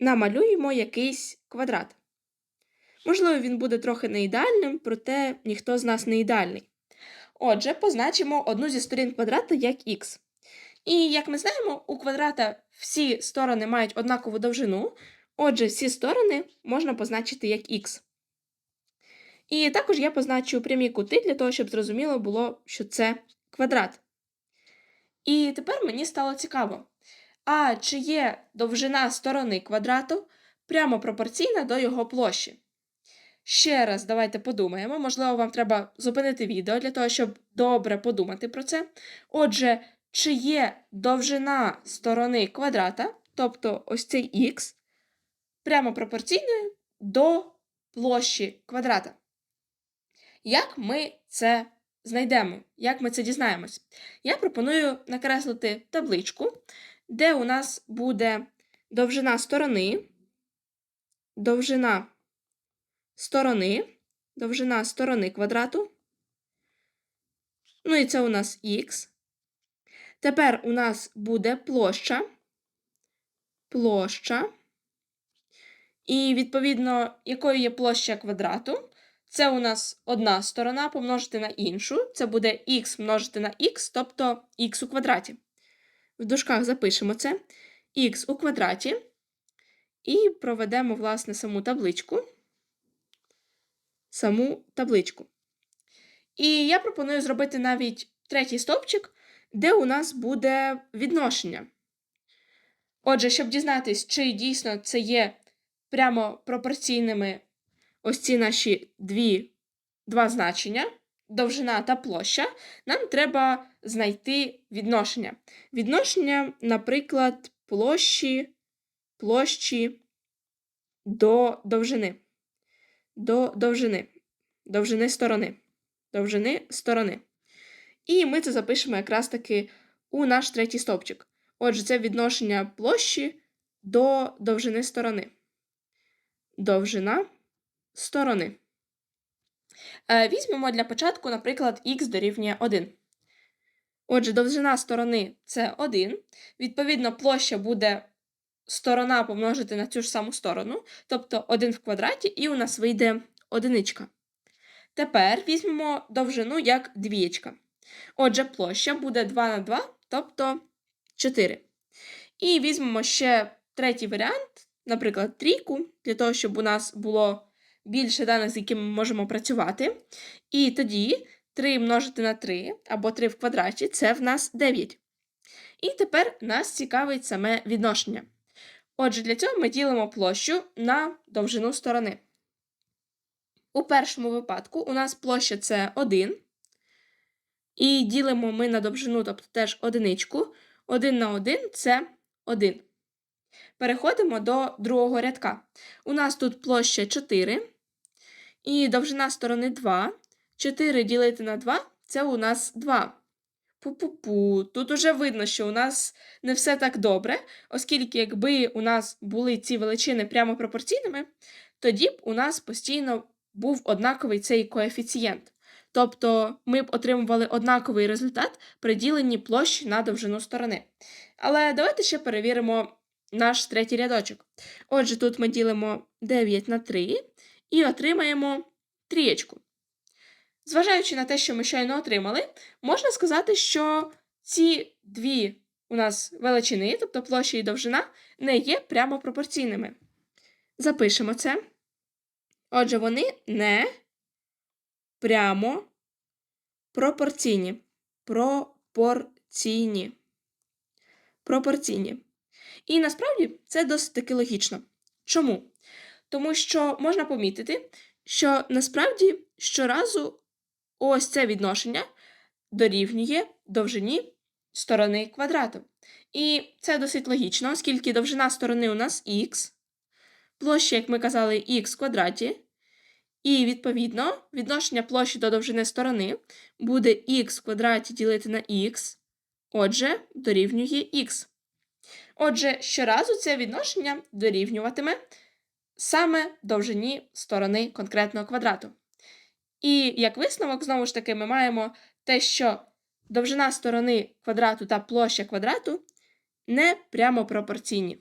намалюємо якийсь квадрат. Можливо, він буде трохи не ідеальним, проте ніхто з нас не ідеальний. Отже, позначимо одну зі сторін квадрата як х. І як ми знаємо, у квадрата всі сторони мають однакову довжину, отже, всі сторони можна позначити як х. І також я позначу прямі кути для того, щоб зрозуміло було, що це квадрат. І тепер мені стало цікаво. А чи є довжина сторони квадрату прямо пропорційна до його площі? Ще раз давайте подумаємо. Можливо, вам треба зупинити відео для того, щоб добре подумати про це. Отже, чи є довжина сторони квадрата, тобто ось цей х, прямо пропорційною до площі квадрата? Як ми це знайдемо? Як ми це дізнаємось? Я пропоную накреслити табличку, де у нас буде довжина сторони, довжина сторони, довжина сторони квадрату. Ну і це у нас х. Тепер у нас буде площа. Площа. І, відповідно, якою є площа квадрату? Це у нас одна сторона помножити на іншу. Це буде х множити на х, тобто х у квадраті. В дужках запишемо це х у квадраті. І проведемо, власне, саму табличку. Саму табличку. І я пропоную зробити навіть третій стовпчик, де у нас буде відношення. Отже, щоб дізнатись, чи дійсно це є прямо пропорційними ось ці наші дві, два значення, довжина та площа, нам треба знайти відношення. Відношення, наприклад, площі, площі до довжини. До довжини. Довжини сторони. Довжини сторони. І ми це запишемо якраз таки у наш третій стовпчик. Отже, це відношення площі до довжини сторони. Довжина сторони. Е, Візьмемо для початку, наприклад, х дорівнює 1. Отже, довжина сторони це 1. Відповідно, площа буде сторона помножити на цю ж саму сторону, тобто 1 в квадраті, і у нас вийде одиничка. Тепер візьмемо довжину як двієчка. Отже, площа буде 2 на 2, тобто 4. І візьмемо ще третій варіант, наприклад, трійку, для того, щоб у нас було більше даних, з якими ми можемо працювати. І тоді 3 множити на 3 або 3 в квадраті це в нас 9. І тепер нас цікавить саме відношення. Отже, для цього ми ділимо площу на довжину сторони. У першому випадку у нас площа це 1. І ділимо ми на довжину, тобто теж одиничку. 1 на 1 це 1. Переходимо до другого рядка. У нас тут площа 4. І довжина сторони 2. 4 ділити на 2 це у нас 2. Пу-пу-пу. Тут уже видно, що у нас не все так добре, оскільки, якби у нас були ці величини прямо пропорційними, тоді б у нас постійно був однаковий цей коефіцієнт. Тобто ми б отримували однаковий результат при діленні площі на довжину сторони. Але давайте ще перевіримо наш третій рядочок. Отже, тут ми ділимо 9 на 3 і отримаємо трієчку. Зважаючи на те, що ми щойно отримали, можна сказати, що ці дві у нас величини, тобто площа і довжина, не є прямо пропорційними. Запишемо це. Отже, вони не прямо пропорційні. Пропорційні. Пропорційні. І насправді це досить таки логічно. Чому? Тому що можна помітити, що насправді щоразу ось це відношення дорівнює довжині сторони квадрату. І це досить логічно, оскільки довжина сторони у нас х, площа, як ми казали, х квадраті. І, відповідно, відношення площі до довжини сторони буде х в квадраті ділити на х, отже, дорівнює х. Отже, щоразу це відношення дорівнюватиме саме довжині сторони конкретного квадрату. І як висновок, знову ж таки, ми маємо те, що довжина сторони квадрату та площа квадрату не прямо пропорційні.